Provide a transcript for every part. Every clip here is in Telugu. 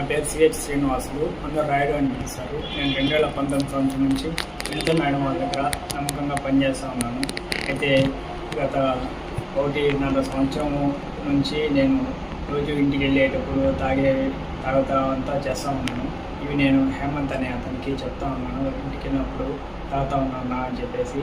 నా పేరు సిహెచ్ శ్రీనివాసులు. అందరు రాయడం అని పిలుస్తారు. నేను రెండు వేల పంతొమ్మిది సంవత్సరం నుంచి వినిత మేడం వాళ్ళ దగ్గర నమ్మకంగా పనిచేస్తూ ఉన్నాను. అయితే గత ఒకటిన్నర సంవత్సరం నుంచి నేను రోజు ఇంటికి వెళ్ళేటప్పుడు తాగే తాగుతా అంతా చేస్తూ ఉన్నాను. ఇవి నేను హేమంత్ అనే అతనికి చెప్తా ఉన్నాను. ఇంటికి వెళ్ళినప్పుడు తాగుతా ఉన్నాను అని చెప్పేసి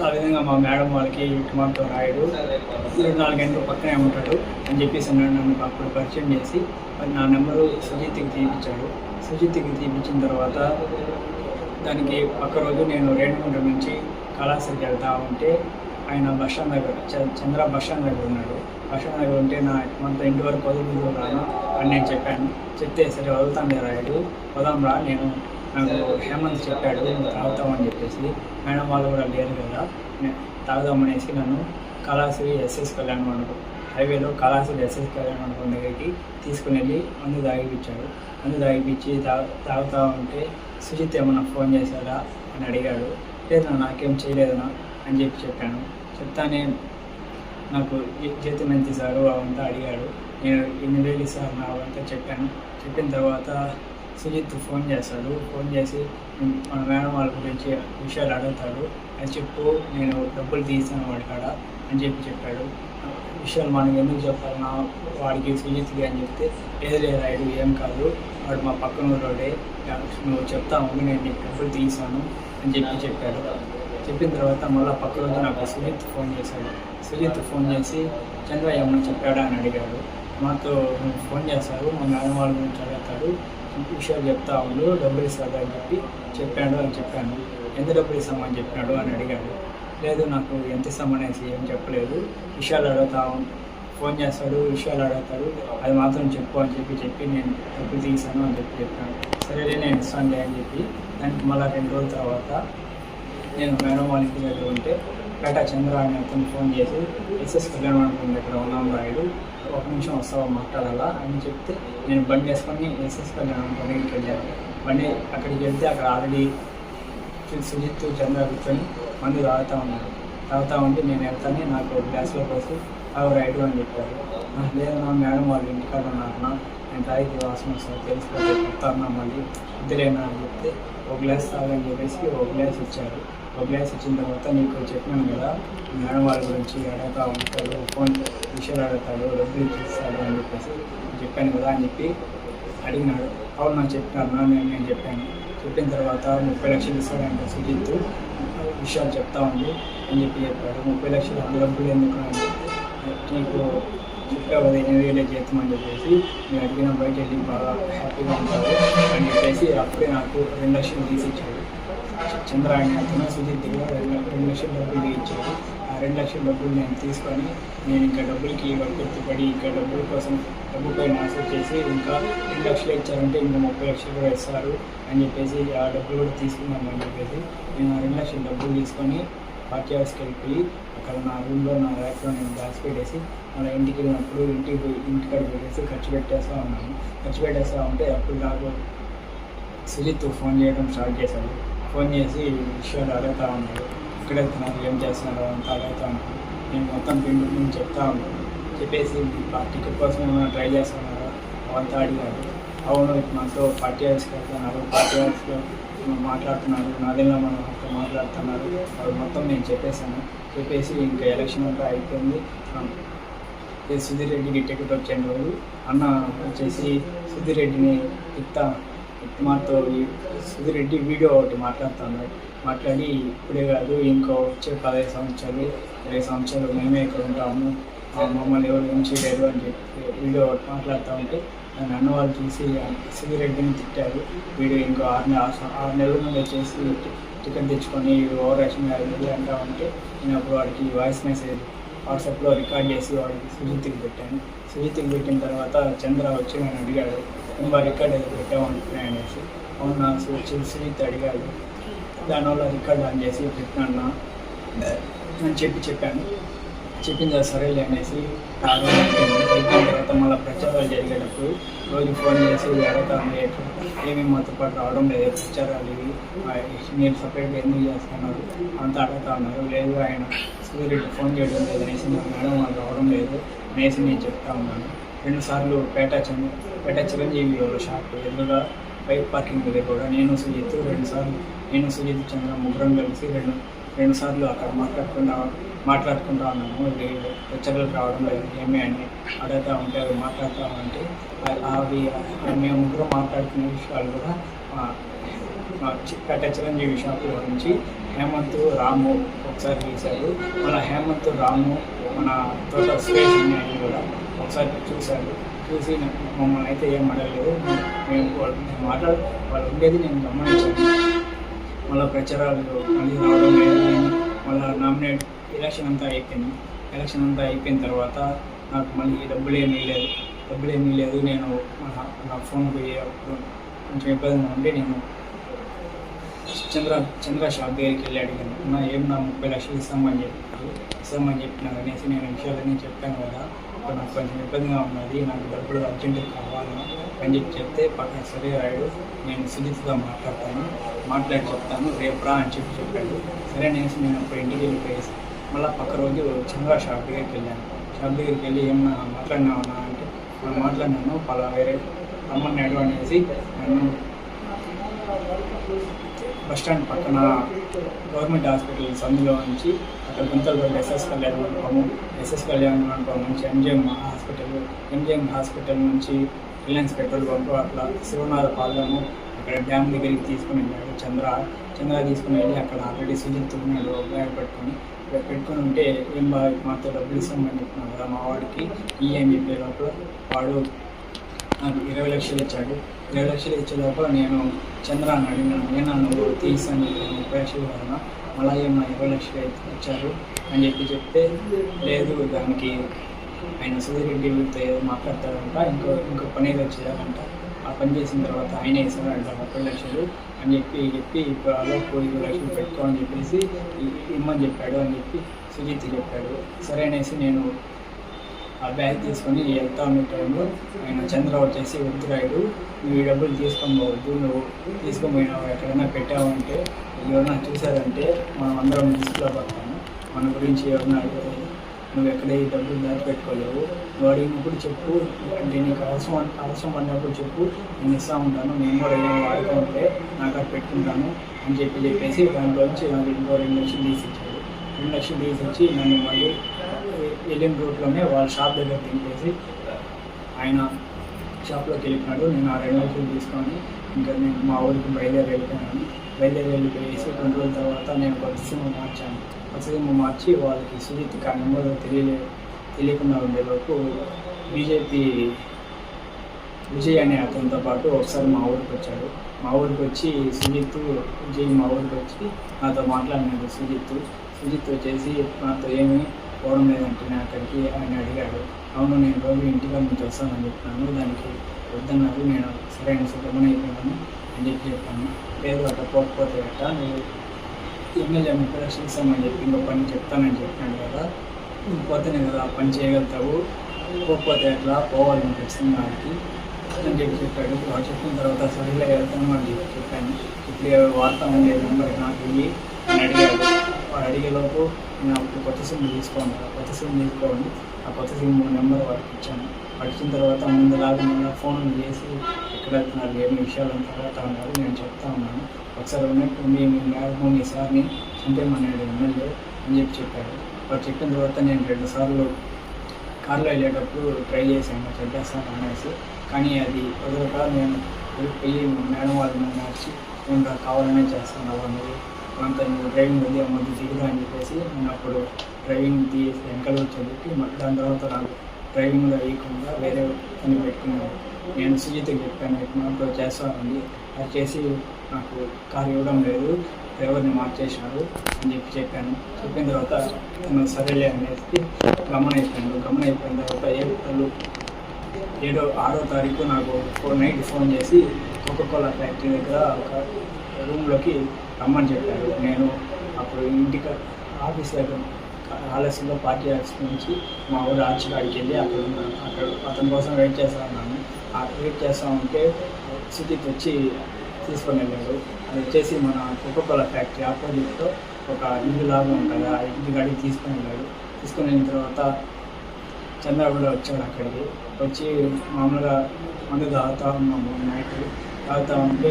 ఆ విధంగా మా మేడం వాళ్ళకి మాతో రాయుడు ఇరవై నాలుగు గంటలు పక్కనే ఉంటాడు అని చెప్పేసి అన్నాడు. నన్ను అప్పుడు పరిచయం చేసి మరి నా నెంబరు సుజిత్కి తీపించాడు సుజిత్కి తీపించిన తర్వాత దానికి పక్క రోజు నేను రేణుగుంట నుంచి కళాశాలకి వెళ్తా ఉంటే ఆయన బస్ స్టాండ్ దగ్గర చంద్ర బస్ స్టాండ్ దగ్గర ఉన్నాడు. బస్ స్టాండ్ దగ్గర ఉంటే నా మనతో ఇంటి వరకు వదులు రాను అని నేను చెప్పాను. చెప్తే సరే వదులుతాను రాయుడు వదాం రా నేను నాకు హేమంత్ చెప్పాడు నేను తాగుతామని చెప్పేసి. మేడం వాళ్ళు కూడా లేరు కదా. నేను తాగుదామనేసి నన్ను కళాశ్రీ ఎస్ఎస్ కళ్యాణ్ మండపం హైవేలో కళాశ్రీ ఎస్ఎస్ కళ్యాణ్ మండపం దగ్గరికి తీసుకుని వెళ్ళి మందు తాగిపించాడు మందు తాగిపించి తాగు తాగుతా ఉంటే సుజిత్ ఏమన్నా ఫోన్ చేశాడా అని అడిగాడు. లేదు నాకేం చేయలేదనా అని చెప్పి చెప్పాను. చెప్తానే నాకు చేతి మంచి ఎంత అవంతా అడిగాడు. నేను ఎన్ని వేలు సార్ నా అవంతా చెప్పాను. చెప్పిన తర్వాత సుజిత్ ఫోన్ చేస్తాడు. ఫోన్ చేసి మన మేడం వాళ్ళ గురించి విషయాలు అడుగుతాడు. అని చెప్పు నేను డబ్బులు తీసాను వాడి కాడ అని చెప్పి చెప్పాడు. విషయాలు మనకి ఎందుకు చెప్పాలి నా వాడికి సుజిత్కి అని చెప్తే లేదు లేదు రాయుడు ఏం కాదు. వాడు మా పక్కన ఊరోడే నువ్వు చెప్తా నేను నీకు డబ్బులు తీసాను అని చెప్పి చెప్పాడు. చెప్పిన తర్వాత మళ్ళీ పక్క రోజు నాకు సుజిత్ ఫోన్ చేశాడు. సుజిత్ ఫోన్ చేసి చంద్ర ఏమన్నా చెప్పాడా? అని అడిగాడు. మాతో ఫోన్ చేశారు మా మేడం వాళ్ళ గురించి అడుగుతాడు. విషయాలు చెప్తా ఉండు. డబ్బులు ఇస్తాడు అని చెప్పి చెప్పాడు అని చెప్పాను. ఎంత డబ్బులు ఇస్తామని చెప్పాడు అని అడిగాడు. లేదు నాకు ఎంత ఇస్తామనేసి ఏం చెప్పలేదు. విషయాలు అడుగుతా ఫోన్ చేస్తాడు. విషయాలు అడుగుతాడు. అది మాత్రం చెప్పు అని చెప్పి చెప్పి నేను డబ్బులు తీసాను అని చెప్పి చెప్పాను. సరే నేను ఇస్తానులే అని చెప్పి దానికి మళ్ళీ రెండు రోజుల తర్వాత నేను మేడం వాళ్ళ ఇంటి దగ్గర ఉంటే పేట చంద్ర అని అతను ఫోన్ చేసి ఎస్ఎస్ కళ్యాణ్ అనుకుంది ఇక్కడ ఉన్నాం రాయుడు ఒక నిమిషం వస్తావా మాట్లాడాలా? అని చెప్తే నేను బండి వేసుకొని ఎస్ఎస్ కళ్యాణ్ మండపం దగ్గరికి వెళ్ళాను. బండి అక్కడికి వెళ్తే అక్కడ ఆల్రెడీ సుజిత్ చంద్ర కూర్చొని మందు తాగుతూ ఉన్నారు. తాగుతూ ఉంటే నేను వెళ్తానే నాకు ఒక గ్లాస్లో పోసి అవి రైడు అని చెప్పారు. లేదు నా మేడం వాళ్ళు ఇంటికాడ ఉన్నారన్నా నేను తాగితే వాసన వస్తుంది తెలిసిపోతే చెప్తాను మళ్ళీ. ఇద్దరేనా అని చెప్తే ఒక గ్లాస్ తాగని చెప్పేసి ఒక గ్లాస్ ఇచ్చారు. ఒక గ్లాస్ ఇచ్చిన తర్వాత నీకు చెప్పాను కదా. మేడం వాళ్ళ గురించి అడగతా ఉంటాడు ఫోన్ విషయాలు అడుగుతాడు డబ్బులు ఇచ్చిస్తాడు అని చెప్పేసి చెప్పాను కదా అని చెప్పి అడిగినాడు. అవును నాకు చెప్పినారు నేను నేను చెప్పాను. చెప్పిన తర్వాత ముప్పై లక్షలు ఇస్తాడంట సుజిత్ విషయాలు చెప్తా ఉంది అని చెప్పి చెప్పాడు. ముప్పై లక్షలు అంత డబ్బులు ఎందుకు అని నీకు చెప్పావు కదా ఎనిమిది వేలే జీతం అని చెప్పేసి. నేను అడిగిన బయట వెళ్ళి బాగా హ్యాపీగా ఉంటాడు అని చెప్పేసి అప్పుడే నాకు రెండు లక్షలు తీసి ఇచ్చాడు చంద్రాయణ అనే అతను సుజిత్ రెండు లక్షల డబ్బులు ఇచ్చాడు ఆ రెండు లక్షల డబ్బులు నేను తీసుకొని నేను ఇంకా డబ్బులకి గుర్తుపడి ఇంకా డబ్బుల కోసం డబ్బుపై ఆశ చేసి ఇంకా రెండు లక్షలు ఇచ్చారంటే ఇంకా ముప్పై లక్షలు కూడా ఇస్తారు అని చెప్పేసి ఆ డబ్బులు కూడా తీసుకున్నాను అని చెప్పేసి నేను ఆ రెండు లక్షల డబ్బులు తీసుకొని పార్టీ హౌస్కి వెళ్ళిపోయి అక్కడ నా రూమ్లో నా ర్యాక్లో నేను దాచిపెట్టేసి మళ్ళీ ఇంటికి వెళ్ళినప్పుడు ఇంటికి పోయి ఇంటికాడ పెట్టేసి ఖర్చు పెట్టేస్తూ ఉన్నాను. ఖర్చు పెట్టేస్తూ ఉంటే అప్పుడు నాకు సుజిత్ ఫోన్ చేయడం స్టార్ట్ చేశాడు ఫోన్ చేసి విషయాలు అడుగుతా ఉన్నాడు. ఎక్కడ వెళ్తున్నారు ఏం చేస్తున్నారు అంతా అడుగుతా ఉన్నాడు. నేను మొత్తం పిండి నుంచి చెప్తా ఉన్నాను చెప్పేసి టికెట్ కోసం ఏమైనా ట్రై చేస్తున్నారా? అవంతా అడిగాడు. అవును మనతో పార్టీ హౌస్కి వెళ్తున్నారు పార్టీ హౌస్లో మాట్లాడుతున్నారు నాదెల్లా మనం అక్కడ మాట్లాడుతున్నారు. అవి మొత్తం నేను చెప్పేశాను. చెప్పేసి ఇంకా ఎలక్షన్ అంతా అయిపోయింది. సుధీర్ రెడ్డికి టికెట్ వచ్చేందు రోజు అన్న వచ్చేసి సుధీర్ రెడ్డిని ఇస్తా మాతో సుధిరెడ్డి సుధీర్ రెడ్డి వీడియో ఒకటి మాట్లాడుతున్నాడు మాట్లాడి ఇప్పుడే కాదు ఇంకో వచ్చే పదహైదు సంవత్సరాలు ఇరవై సంవత్సరాలు మేమే ఇక్కడ ఉంటాము. ఆ మమ్మల్ని ఎవరు నుంచి లేదు అని చెప్పి వీడియో ఒకటి మాట్లాడుతూ ఉంటే నన్ను అన్న వాళ్ళు చూసి సుధీర్ రెడ్డిని తిట్టారు. వీడియో ఇంకో ఆరు నెల ఆరు నెలల ముందు వచ్చేసి టికెట్ తెచ్చుకొని ఓవర్ యాక్షన్ కాదు అంటా ఉంటే నేను అప్పుడు వాడికి వాయిస్ మెసేజ్ వాట్సాప్లో రికార్డ్ చేసి వాడికి సుజిత్కి పెట్టాను. సుజిత్కి పెట్టిన తర్వాత చంద్ర వచ్చి నన్ను అడిగాడు మరి రికార్డ్ ఏదో పెట్టావు అనేసి అవునా చూసి అడిగాడు దానివల్ల రికార్డ్ ఆన్ చేసి పెట్టినా అని చెప్పి చెప్పాను. చెప్పింది సరేలే అనేసి అయిపోయిన తర్వాత మళ్ళీ ప్రచారాలు జరిగేటప్పుడు రోజు ఫోన్ చేసి అడగండి ఏమేమి మాతో పాటు రావడం లేదు ప్రచారాలు ఇవి మీరు సపరేట్గా ఎందుకు చేస్తున్నారు? అంత అడుగుతా ఉన్నారు. లేదు ఆయన సూర్యుడు ఫోన్ చేయడం లేదు అనేసి నాకు మేడం వాళ్ళు రావడం లేదు అనేసి నేను చెప్తా ఉన్నాను. రెండు సార్లు పేట చంద్ర పేట చిరంజీవి వాళ్ళ షాప్ ఎదురుగా బైక్ పార్కింగ్ దగ్గర కూడా నేను సుజిత్ రెండు సార్లు నేను సుజిత్ చంద్ర ముగ్గురం కలిసి రెండు రెండు సార్లు అక్కడ మాట్లాడుకుంటా మాట్లాడుకుంటా ఉన్నాము. ఇది రావడం లేదు ఏమే అని అడుగుతా ఉంటే అవి మాట్లాడుతూ ఉంటే అవి మేము ముగ్గురు మాట్లాడుకునే విషయాలు కూడా పేట కట్ట చిరంజీవి షాప్ గురించి. హేమంత్ రాము ఒకసారి తీశారు మన హేమంత్ రాము మన తోట సురేష్ కూడా ఒకసారి చూశారు. చూసి మమ్మల్ని అయితే ఏం అడగలేదు. మేము వాళ్ళు మాట్లాడు వాళ్ళు ఉండేది నేను గమనించాను. మళ్ళీ ప్రచారాలు మళ్ళీ రావడం లేదు మళ్ళీ నామినేట్ ఎలక్షన్ అంతా అయిపోయింది. ఎలక్షన్ అంతా అయిపోయిన తర్వాత నాకు మళ్ళీ డబ్బులు ఏమీ లేదు డబ్బులు ఏమీ లేదు నేను నా- ఫోన్ ఫోన్కి అప్పుడు కొంచెం ఇబ్బందిగా ఉండి నేను చంద్ర చంద్ర షాప్ దగ్గరికి వెళ్ళి అడిగాను. నా ఏం నా ముప్పై లక్షలు ఇస్తామని చెప్పారు అని చెప్పినారు అనేసి నేను విషయాలన్నీ చెప్పాను కదా. ఇప్పుడు నాకు కొంచెం ఇబ్బందిగా ఉన్నది నాకు డబ్బులు అర్జెంటుగా కావాలి అని చెప్పి చెప్తే పక్కన సరే రాయుడు నేను సుజిత్గా మాట్లాడతాను మాట్లాడి చెప్తాను రేపు రా అని చెప్పి చెప్పాడు. సరే అనేసి నేను అప్పుడు ఇంటికి వెళ్ళిపోయేసి మళ్ళీ పక్క రోజు చంద్ర షాప్ దగ్గరికి వెళ్ళాను. షాప్ దగ్గరికి వెళ్ళి ఏమన్నా మాట్లాడినావన్నా అంటే "నేను మాట్లాడినాను పలా వేరే రమ్మన్నాడు అనేసి నన్ను బస్ స్టాండ్ పక్కన గవర్నమెంట్ హాస్పిటల్ సందులో నుంచి అక్కడ గుంతలు ఎస్ఎస్ కళ్యాణ్ మండపము ఎస్ఎస్ కళ్యాణ్ మండపం నుంచి ఎంజిఎం హాస్పిటల్ ఎంజిఎం హాస్పిటల్ నుంచి రిలయన్స్ పెట్రోల్ బంక్ అట్లా శివనాథ పాలెము అక్కడ డ్యామ్ దగ్గరికి తీసుకుని వెళ్ళాడు చంద్ర. చంద్ర తీసుకుని వెళ్ళి అక్కడ ఆల్రెడీ సుజిత్ ఉన్నాడు బ్యాగ్ పెట్టుకొని. ఇక్కడ పెట్టుకుని ఉంటే ఏం బాగా మాతో డబ్బులు ఇస్తామని చెప్పినాను కదా మా వాడికి ఈ అని చెప్పే లోపల వాడు నాకు ఇరవై లక్షలు ఇచ్చాడు. ఇరవై లక్షలు ఇచ్చే లోపల నేను చంద్రాన్ని అడిగినాను నేను నువ్వు తీసాను ముప్పై లక్షలు వలన అలాగే మా ఇరవై లక్షలు అయితే ఇచ్చారు అని చెప్పి చెప్తే లేదు దానికి ఆయన సుధీరెడ్డితో ఏదో మాట్లాడతారంట ఇంకో ఇంకో పని ఏదో చేయాలంట. ఆ పని చేసిన తర్వాత ఆయన ఇస్తాడంట ముప్పై లక్షలు అని చెప్పి చెప్పి ఇప్పుడు అలోపు ఇరవై లక్షలు పెట్టుకో అని చెప్పేసి ఇమ్మని చెప్పాడు అని చెప్పి సుజిత్ చెప్పాడు. సరే అనేసి నేను ఆ బ్యాగ్ తీసుకొని వెళ్తా ఉన్న టైంలో ఆయన చంద్ర వచ్చేసి వద్దురాయుడు నువ్వు ఈ డబ్బులు తీసుకొని పోవద్దు నువ్వు తీసుకొని పోయినావు ఎక్కడైనా పెట్టావంటే ఎవరైనా చూశారంటే మనం అందరం లిస్టులో పడతాము. మన గురించి ఎవరైనా అడిగారు నువ్వు ఎక్కడ ఈ డబ్బులు దాచిపెట్టుకోలేవు? నువ్వు అడిగినప్పుడు చెప్పు. అంటే నీకు అవసరం అవసరం పడినప్పుడు చెప్పు. నేను ఇస్తా ఉంటాను. నేను కూడా ఏమైనా వాడుకుంటే నాకు అది పెట్టుకుంటాను. అని చెప్పి చెప్పేసి దాంట్లోంచి నాకు ఇంకో రెండు లక్షలు తీసి ఇచ్చాడు. రెండు లక్షలు తీసి ఇచ్చి నన్ను మళ్ళీ ఎల్ఎం రూట్లోనే వాళ్ళ షాప్ దగ్గర తింపేసి ఆయన షాప్లోకి వెళ్ళినాడు నేను ఆ రెండు లక్షలు తీసుకొని ఇంకా నేను మా ఊరికి బయలుదేరి వెళ్ళిపోయాను. బయలుదేరి వెళ్ళిపోయేసి రెండు రోజుల తర్వాత నేను కొత్త సిమ్ మార్చాను. కొత్త సిమ్ మార్చి వాళ్ళకి సుజిత్ ఆ నెంబర్ తెలియలే తెలియకుండా ఉండేలోపు బీజేపీ విజయ్ అనే అతనితో పాటు ఒకసారి మా ఊరికి వచ్చాడు. మా ఊరికి వచ్చి సుజిత్ విజయ్ మా ఊరికి వచ్చి నాతో మాట్లాడినాడు సుజిత్ సుజిత్ వచ్చేసి నాతో ఏమి పోవడం లేదంటే అక్కడికి ఆయన అడిగాడు అవును నేను రోజు ఇంటిగా నుంచి వస్తానని చెప్పాను. దానికి వద్దన్నారు. నేను సరైన సుఖమని అయిపోయాను అని చెప్పి చెప్పాను. లేదు అట్లా పోకపోతే అట్ట నేను ఎమ్మెల్యే ముప్పై లక్షలు చెప్పి ఇంకో పని చెప్తానని చెప్పాను కదా. నువ్వు పోతేనే కదా ఆ పని చేయగలుగుతావు. పోకపోతే అట్లా పోవాలి నువ్వు ఖచ్చితంగా వాడికి. అని చెప్పి చెప్పాడు. వాడు చెప్పిన తర్వాత సరిగ్గా వెళ్తాను అని చెప్పి చెప్పాను. ఇప్పుడు వార్త ఉండే నెంబర్ నాకు అని అడిగాడు. వాడు అడిగేలోపు నేను అప్పుడు కొత్త సిమ్ తీసుకోండి ఆ కొత్త సిమ్ తీసుకోండి. ఆ కొత్త సిమ్ నెంబర్ వాడికి ఇచ్చాను. పడిచిన తర్వాత తర్వాత ముందులాగా మళ్ళీ ఫోన్ చేసి ఎక్కడ వెళ్తున్నారు ఏమి విషయాలు తర్వాత ఉన్నారు నేను చెప్తా ఉన్నాను. ఒకసారి ఉన్నట్టు మీ మీ మేడం మీ సార్ని చంపేమన్నాడు ఎమ్మెల్యే అని చెప్పి చెప్పాడు వాడు చెప్పిన తర్వాత నేను రెండు సార్లు కార్లో వెళ్ళేటప్పుడు ట్రై చేశాను. చంపేస్తాను అనేసి. కానీ అది వదలక నేను వెళ్ళి మేడం వాళ్ళని మార్చి నేను కావాలనే చేస్తాను అన్నది అంతా నువ్వు డ్రైవింగ్ వెళ్ళి మంచి దిగుదా అని చెప్పేసి నేను అప్పుడు డ్రైవింగ్ తీసి వెనకాల చెప్పి మళ్ళీ దాని తర్వాత నాకు డ్రైవింగ్లో వేయకుండా వేరే పని పెట్టుకున్నాను. నేను సుజిత్కి చెప్పాను నాకు చేస్తానండి. అది చేసి నాకు కారు ఇవ్వడం లేదు. డ్రైవర్ని మార్చేసినారు అని చెప్పి చెప్పాను. చెప్పిన తర్వాత తను సరేలే అనేసి గమన అయిపోయాను గమన అయిపోయిన తర్వాత ఏప్రిల్ ఏడో ఆరో తారీఖు నాకు ఫోన్ నైట్ ఫోన్ చేసి కోకోకోలా ఫ్యాక్టరీ దగ్గర ఒక రూమ్లోకి రమ్మని చెప్పారు. నేను అప్పుడు ఇంటికి ఆఫీస్ దగ్గర ఆలస్యంలో పార్టీ ఆఫీస్ నుంచి మా ఊరు ఆర్చికాడికి వెళ్ళి అక్కడ ఉన్నాను అక్కడ అతని కోసం వెయిట్ చేస్తా ఉన్నాను. ఆ వెయిట్ చేస్తా ఉంటే సిటీకి వచ్చి తీసుకొని వెళ్ళాడు. అది వచ్చేసి మన కోకోకోలా ఫ్యాక్టరీ ఆపోజిట్లో ఒక ఇల్లు లాగా ఉంటుంది. ఆ ఇంటి గాడికి తీసుకొని వెళ్ళాడు. తీసుకొని వెళ్ళిన తర్వాత చంద్రబాబు వచ్చాడు అక్కడికి. వచ్చి మామూలుగా మందు తాగుతా ఉన్నాము నైట్ తాగుతా ఉంటే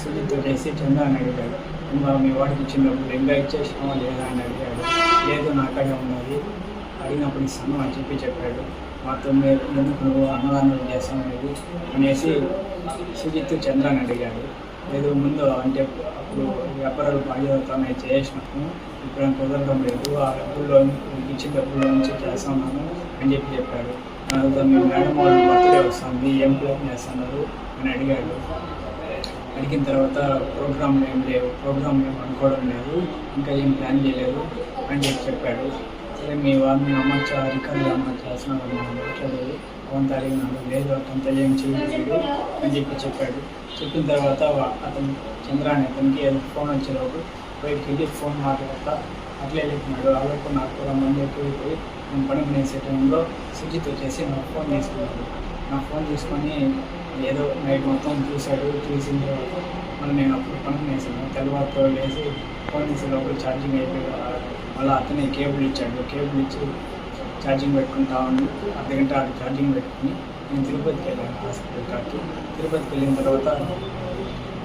సుజిత్ చేసి చంద్ర అని అడిగాడు. మీ వాడికి ఇచ్చినప్పుడు డబ్బులు ఇంకా ఇచ్చేసినావా లేదా అని అడిగాడు. లేదు నాకడే ఉన్నది. అడిగినప్పుడు ఇస్తాను అని చెప్పి చెప్పాడు. మాతో మీరు ఎందుకు నువ్వు అన్నదానం చేస్తామనేది అనేసి సుజిత్ చంద్ర అని అడిగాడు. లేదు ముందు అంటే అప్పుడు వ్యాపారాలు బాధ్యతనే చేసినప్పుడు ఇప్పుడు కుదరడం లేదు. ఆ డబ్బుల్లో ఇచ్చిన డబ్బుల్లో నుంచి చేస్తున్నాను అని చెప్పి చెప్పాడు. తర్వాత మీ మేడం వాళ్ళు బర్త్డే వస్తుంది ఏం ప్లాన్ చేస్తున్నారు అని అడిగాడు. అడిగిన తర్వాత ప్రోగ్రామ్ ఏం లేవు ప్రోగ్రామ్ ఏం అనుకోవడం లేదు ఇంకా ఏం ప్లాన్ చేయలేదు అని చెప్పి చెప్పాడు. సరే మీ వారిని అమర్చా రికార్డు అమర్చాల్సిన చేస్తున్నాను మాట్లాడలేదు అవంతా అడిగినాడు లేదు అంత ఏం చేయలేదు అని చెప్పి చెప్పాడు. చెప్పిన తర్వాత అతను చంద్ర అనే అతనికి ఏదో ఫోన్ వచ్చేలోపు పోయి వెళ్ళి ఫోన్ మాట్లాడతా అట్లే వెళ్ళిపోయినాడు అలాగే నాకు కూడా మంది ఎక్కువైపోయి నేను పని పడుకునేసే టైంలో సుజిత్ వచ్చేసి నా ఫోన్ తీసుకున్నాడు. నా ఫోన్ తీసుకొని ఏదో నైట్ మొత్తం చూశాడు చూసిన తర్వాత మళ్ళీ నేను అప్పుడు పనుకునేసాను తర్వాత లేచి ఫోన్ తీసే లోపల ఛార్జింగ్ అయిపోయి మళ్ళీ అతనే కేబుల్ ఇచ్చాడు. కేబుల్ ఇచ్చి ఛార్జింగ్ పెట్టుకుంటా ఉండి. అర్ధగంట అది ఛార్జింగ్ పెట్టుకుని నేను తిరుపతికి వెళ్ళాను హాస్పిటల్ కాకి తిరుపతికి వెళ్ళిన తర్వాత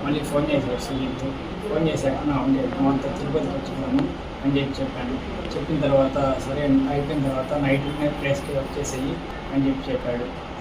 మళ్ళీ ఫోన్ చేశాడు సుజిత్ ఫోన్ చేశాక నా ఉండే అంతా తిరుపతికి వచ్చాను అని చెప్పి చెప్పాను చెప్పిన తర్వాత సరే అయిపోయిన తర్వాత నైట్ ప్లేస్కి వచ్చేసేయి అని చెప్పి చెప్పాడు.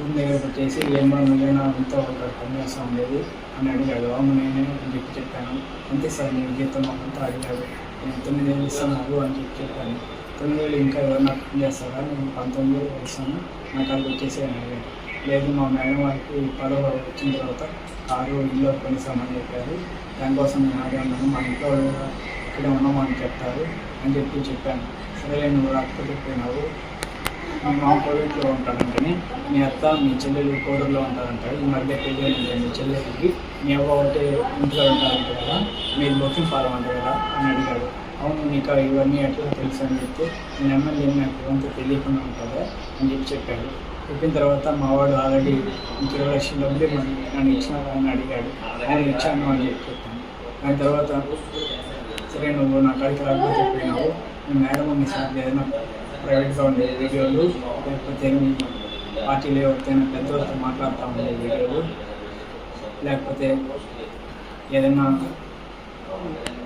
ఊరి దగ్గరకు వచ్చేసి ఏమో నువ్వేనా అంతా ఒక పని చేస్తాం ఉండేది అని అడిగాడు. అవును నేనే అని చెప్పి చెప్పాను. అంతే సార్ నేను జీతం అంతా అడిగాడు. నేను తొమ్మిది వేలు ఇస్తాను అని చెప్పి చెప్పాను. తొమ్మిది వేలు ఇంకా ఎవరన్నా పని చేస్తారా? నేను పంతొమ్మిది వేలు ఇస్తాను. నాకు అది వచ్చేసి అని అడిగాడు. లేదు మా మేడం వారికి పదవ వచ్చిన తర్వాత కారు ఇల్లు కొనిస్తామని చెప్పారు. దానికోసం నేను అడిగాను మా ఇంట్లో వాళ్ళు ఇక్కడే ఉన్నామని చెప్తారు అని చెప్పి చెప్పాను. సరే నువ్వు రాకపోతే పోయినావు మీ మామ కోవిడ్లో ఉంటాడంటని మీ అత్త మీ చెల్లెలు కోడూరులో ఉంటారంట ఈ మధ్య పెళ్ళి మీ చెల్లెలకి మీ అవ్వ ఒకటే ఇంట్లో ఉంటారంట కదా మీరు బొక్కింగ్ పాలం అంట కదా అని అడిగాడు. అవును నీకు ఇవన్నీ ఎట్లా తెలుసు అని చెప్తే నేను ఎమ్మెల్యే నాకు ఇవంతా తెలియకుండా ఉంటుందా అని చెప్పి చెప్పాడు. చెప్పిన తర్వాత మా వాడు ఆల్రెడీ ఇంక ఇరవై లక్షల డబ్బులు నన్ను ఇచ్చిన అని అడిగాడు. నేను ఇచ్చాను అని చెప్పి చెప్పాను. దాని తర్వాత సరే నువ్వు నా కాడికి రాకపోతే చెప్పినావు మీ మేడం మీ సార్ ఏదైనా ప్రైవేట్గా ఉండే వీడియోలు లేకపోతే మీ పార్టీలో ఎవరికైనా పెద్దవాళ్ళతో మాట్లాడుతూ ఉండే వీడియోలు లేకపోతే ఏదైనా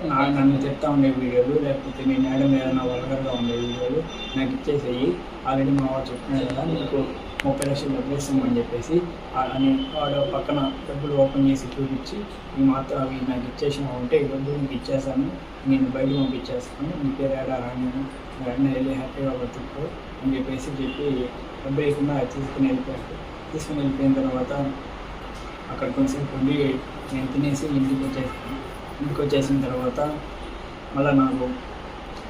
నా నన్ను చెప్తా ఉండే వీడియోలు లేకపోతే మీ మేడం ఏదైనా వల్గర్గా ఉండే వీడియోలు నాకు ఇచ్చేసేయి. ఆల్రెడీ మా వాడు చెప్పిన కదా నీకు ముప్పై లక్షలు డబ్బులు ఇస్తామని చెప్పేసి అని వాడు పక్కన డబ్బులు ఓపెన్ చేసి చూపించి ఈ మాత్రం అవి నాకు ఇచ్చేసినా ఉంటే ఈ డబ్బులు నీకు ఇచ్చేసాను నేను బయట పంపించేస్తాను నీ పేరు ఏడా రాను వెంటనే వెళ్ళి హ్యాపీగా బతుకు అని చెప్పేసి చెప్పి డబ్బు వేయకుండా తీసుకుని వెళ్ళిపోయాడు. తీసుకుని వెళ్ళిపోయిన తర్వాత అక్కడ కొంచెంసేపు ఉండి నేను తినేసి ఇంటికి వచ్చేసాను. ఇంటికి వచ్చేసిన తర్వాత మళ్ళీ నాకు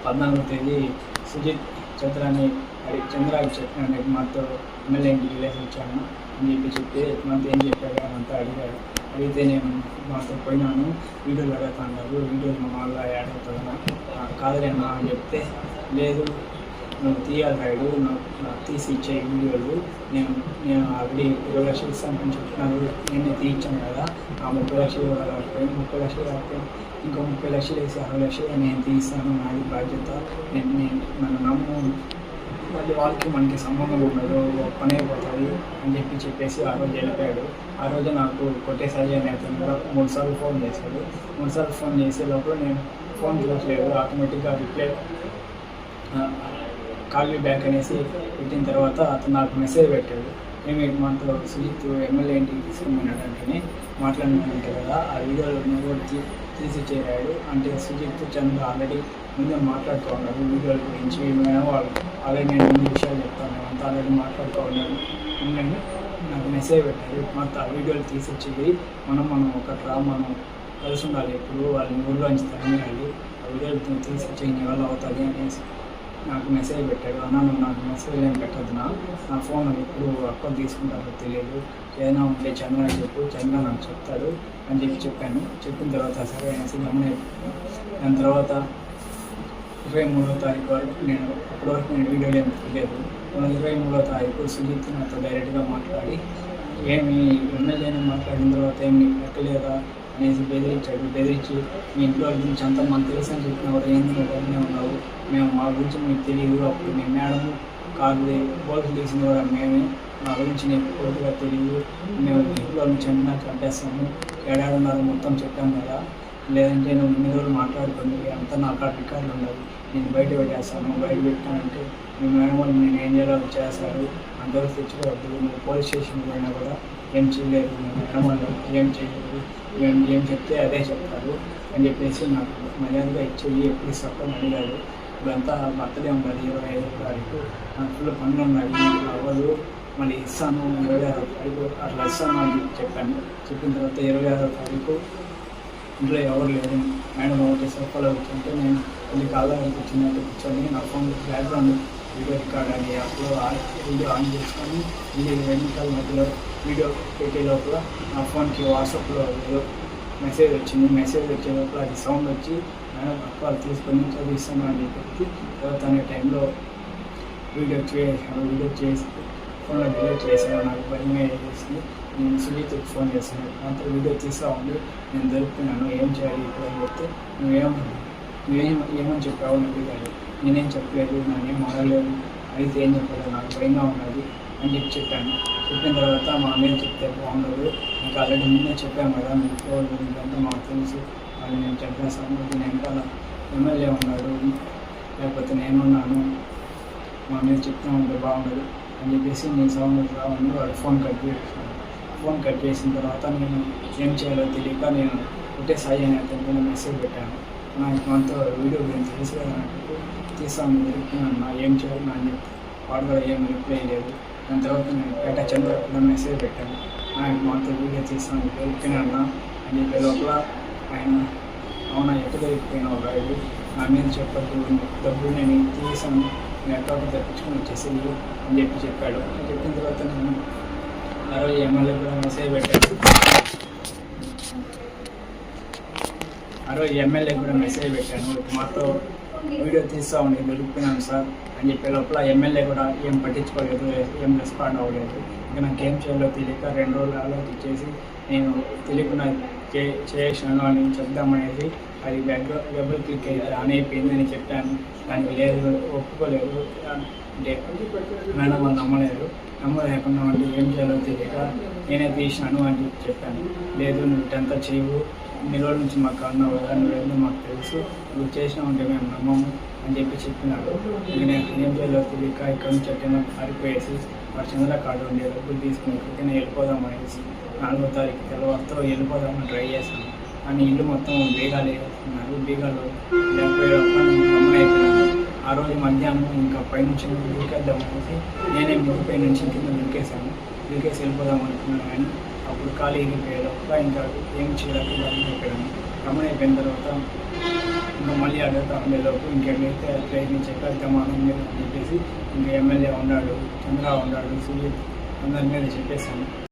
పద్నాలుగో తేదీ సుజిత్ చంద్రాని అడిగి చంద్రాకి చెప్పిన మాతో ఎమ్మెల్యే ఇంటికి ఇచ్చాను వచ్చాను అని చెప్పి చెప్తే మాతో ఏం చెప్పాడు? అని అంతా అడిగాడు. అడిగితే నేను మాతో పోయినాను. వీడియోలు అడుగుతున్నారు వీడియోలు మా వాళ్ళ యాడ్ అవుతుందా కాదులేనా అని చెప్తే లేదు నువ్వు తీయాలి రాయుడు. నాకు నాకు తీసి ఇచ్చే వీడియోలు నేను నేను ఆల్రెడీ ఇరవై లక్షలు ఇస్తానని చెప్తున్నారు నేనే తీయించాను కదా. ఆ ముప్పై లక్షలు కాకపోయింది ముప్పై లక్షలు కాకపోయింది ఇంకో ముప్పై లక్షలు వేసి అరవై లక్షలు నేను తీస్తాను నాది బాధ్యత. నేను నేను నన్ను నమ్ము. మళ్ళీ వాళ్ళకి మనకి సంబంధం ఉండదు పని అయిపోతుంది అని చెప్పి చెప్పేసి ఆ రోజు వెళ్ళిపోయాడు. ఆ రోజు నాకు కొట్టేసారి అని అతను కూడా మూడు సార్లు ఫోన్ చేశాడు. మూడు సార్లు ఫోన్ చేసే లోపల నేను ఫోన్ చూడలేదు ఆటోమేటిక్గా రిప్లై కాల్ బ్యాక్ అనేసి పెట్టిన తర్వాత అతను నాకు మెసేజ్ పెట్టాడు. మేము మనతో సుజిత్ ఎమ్మెల్యే ఇంటికి తీసుకున్నాడు అంటే మాట్లాడినానంటే కదా. ఆ వీడియోలో నువ్వు కూడా తీసి చేరాడు అంటే సుజిత్ చంద్ర ఆల్రెడీ ముందే మాట్లాడుతూ ఉన్నారు. వీడియోల గురించి మేము వాళ్ళు ఆల్రెడీ నేను ముందు విషయాలు చెప్తాను అంతా ఆల్రెడీ మాట్లాడుతూ ఉన్నాను. ఎందుకంటే నాకు మెసేజ్ పెట్టారు. మొత్తం ఆ వీడియోలు తీసిచ్చేది మనం మనం ఒక డ్రా మనం కలిసి ఉండాలి ఎప్పుడు వాళ్ళని ఊళ్ళోంచి తరిమేయాలి. ఆ వీడియోలు తీసుకొచ్చి చేంజ్ వల్ల అవుతుంది అనేసి. నాకు మెసేజ్ పెట్టాడు. అన్న నువ్వు నాకు మెసేజ్ ఏం పెట్టద్దు నా ఫోన్ ఎప్పుడు అక్కలు తీసుకుంటారో తెలియదు ఏదైనా ఉంటే చంద్ర అని చెప్పు. చంద్ర నాకు చెప్తాడు అని చెప్పి చెప్పాను. చెప్పిన తర్వాత సరే అనేసి గమనే దాని తర్వాత ఇరవై మూడో తారీఖు వరకు నేను అప్పటివరకు నేను వీడియోలు ఏం తెలియదు ఇరవై మూడో తారీఖు సుజిత్ నాతో డైరెక్ట్గా మాట్లాడి ఏమి ఎమ్మెల్యేని మాట్లాడిన తర్వాత ఏమి లెక్కలేదా? అనేసి బెదిరించాడు. బెదిరించి. మీ ఇంట్లో వాళ్ళ గురించి అంతా మాకు తెలుసు అని చెప్పిన వారు ఏంది నువ్వు ఉన్నావు? మేము మా గురించి మీకు తెలియదు. అప్పుడు మీ మేడం కాదు బోల్స్ తీసిన కూడా మేమే. మా గురించి నీకు పూర్తిగా తెలియదు. మేము ఇంట్లో నుంచి అన్నా చంపేస్తాము. ఏడాడున్నారు మొత్తం చెప్పాం కదా. లేదంటే నువ్వు ఇన్ని రోజులు మాట్లాడుకుంది అంతా నా కాడ రికార్డులు ఉండదు నేను బయట పెట్టేస్తాను. బయట పెట్టానంటే మీ మేడం వాళ్ళు నేను ఏం చేయాలో చేస్తారు. అందరూ తెచ్చుకోవద్దు. నువ్వు పోలీస్ స్టేషన్ పోయినా కూడా ఏం చేయలేదు మీ ఏం చేయలేదు ఏం ఏం చెప్తే అదే చెప్తారు అని చెప్పేసి నాకు మర్యాదగా ఇచ్చేది ఎప్పుడు ఇస్తాను అడిగాడు ఇదంతా బర్త్డే ఉన్నది ఇరవై ఐదో తారీఖు. నాకు ఫుల్ పనులు ఉన్నాయి అవ్వదు మళ్ళీ ఇస్తాను ఇరవై ఆరో తారీఖు అట్లా ఇస్తాను అని చెప్పాను. చెప్పిన తర్వాత ఇరవై ఆరో తారీఖు ఇంట్లో ఎవరు లేరు. మేడం ఒకటి సోఫాలో కూర్చుంటే నేను కొన్ని కాళ్ళ కూర్చున్నట్టు కూర్చొని నా ఫోన్ బ్యాక్గ్రౌండ్ వీడియో రికార్డ్ అని అప్పుడు ఆన్ వీడియో ఆన్ చేసుకొని వీడియో రెండు మధ్యలో వీడియో పెట్టే లోపల నా ఫోన్కి వాట్సాప్లో ఏదో మెసేజ్ వచ్చింది. మెసేజ్ వచ్చే లోపల అది సౌండ్ వచ్చి మేడం అక్క తీసుకొని చదివిస్తాను అని చెప్పి తర్వాత అనే టైంలో వీడియో చేసాను వీడియో చేసి ఫోన్లో డిలీట్ చేశాను. నాకు భయం వేసింది. నేను సునీత్కి ఫోన్ చేశాను. అంత వీడియో తీసా ఉంది నేను దొరుకుతున్నాను ఏం చేయాలి? ఇప్పుడు అని చెప్తే నువ్వేం నువ్వేం ఏమని చెప్పావు అని అడిగాడు నేనేం చెప్పలేదు నేనేం అడగలేదు అయితే ఏం చెప్పలేదు నాకు భయంగా ఉన్నది అని చెప్పి చెప్పాను. చెప్పిన తర్వాత మా అన్నయ్య చెప్తే బాగుండదు నాకు ఆల్రెడీ ముందే చెప్పాను కదా మీ ఫోన్ ఇదంతా మాకు తెలుసు వాళ్ళు నేను చెప్పేస్తాను నేను ఇంకా ఎమ్మెల్యే ఉన్నాడు లేకపోతే నేనున్నాను మా మీద చెప్తా ఉంటే బాగుండదు అని చెప్పేసి నేను సౌండ్ రావని వాడు ఫోన్ కట్ చేసాను ఫోన్ కట్ చేసిన తర్వాత నేను ఏం చేయాలో తెలియక నేను ఒకటే సాయి అనే అతనికి మెసేజ్ పెట్టాను. నాకు కొంత వీడియో గురించి తెలుసు కదా తీసాను ఏం చేయాలి నా అని చెప్తే వాడు కూడా ఏం రిప్లై లేదు. దాని తర్వాత నేను పేట చంద్ర కూడా మెసేజ్ పెట్టాను. ఆయన కొంత వీడియో తీసాను అన్న అని చెప్పే లోపల ఆయన అవునా ఎక్కడ ఒక రాయుడు నా మీద చెప్పద్దు డబ్బులు నేను తీసాను? నెట్వర్క్ ఎక్కడ తెప్పించుకొని వచ్చేసింది అని చెప్పి చెప్పాడు. చెప్పిన తర్వాత నేను ఆ రోజు ఎమ్మెల్యే కూడా మెసేజ్ పెట్టాడు ఆ రోజు ఎమ్మెల్యే కూడా మెసేజ్ పెట్టాను మాతో వీడియో తీస్తా ఉండి దొరికిపోయినాను సార్ అని చెప్పే లోపల ఎమ్మెల్యే కూడా ఏం పట్టించుకోలేదు ఏం రెస్పాండ్ అవ్వలేదు. ఇంకా నాకు ఏం చేయాలో తెలియక రెండు రోజులు ఆలోచించేసి నేను తెలియకుండా చే చేసాను అని చెప్దామనేది అది వెబ్ డబుల్ క్లిక్ అయితే ఆన్ అయిపోయింది అని చెప్పాను. దానికి లేదు ఒప్పుకోలేదు. అంటే మేడం వాళ్ళు నమ్మలేదు. నమ్మలేకుండా అంటే ఏం చేయాలో తెలియక నేనే తీసినాను అని చెప్పాను. లేదు నువ్వు ఇటంతా చేయవు నిల్వల నుంచి మాకు అన్న కదా మాకు తెలుసు. నువ్వు చేసినావు ఉంటే మేము నమ్మము అని చెప్పి చెప్పినాడు. ఇక నేను ఏం చేయాలో తెలియక ఇక్కడ నుంచి ఎక్కడైనా పారిపోయేసి మా చంద్ర కార్డు ఉండే డబ్బులు తీసుకుని ఎక్కడికైనా వెళ్ళిపోదాం అనేసి నాలుగో తారీఖు తెల్లవారితో వెళ్ళిపోదామని ట్రై చేశాను. కానీ ఇల్లు మొత్తం బీగాలు వేస్తున్నారు బీగాలు లేకపోయేటప్పుడు నేను ఆ రోజు మధ్యాహ్నం ఇంకా పైనుంచి దూకేద్దాం అనేసి నేనే మిద్ది పై నుంచి కింద దూకేశాను దూకేసి వెళ్ళిపోదాం అనుకున్నాను కానీ అప్పుడు ఖాళీ ఎగిరిపోయేలోపల ఇంకా ఏం చేయాలి అయిపోయాను గమనైపోయాను అయిపోయిన తర్వాత ఇంకా మళ్ళీ అడుగుతా ఉండేలోపు ఇంకేమైతే ట్రైన్ చెప్పేద్దాం మీద చెప్పేసి ఇంకా ఎమ్మెల్యే ఉన్నాడు చంద్ర ఉన్నాడు సుజిత్ అందరి మీద చెప్పేశాను.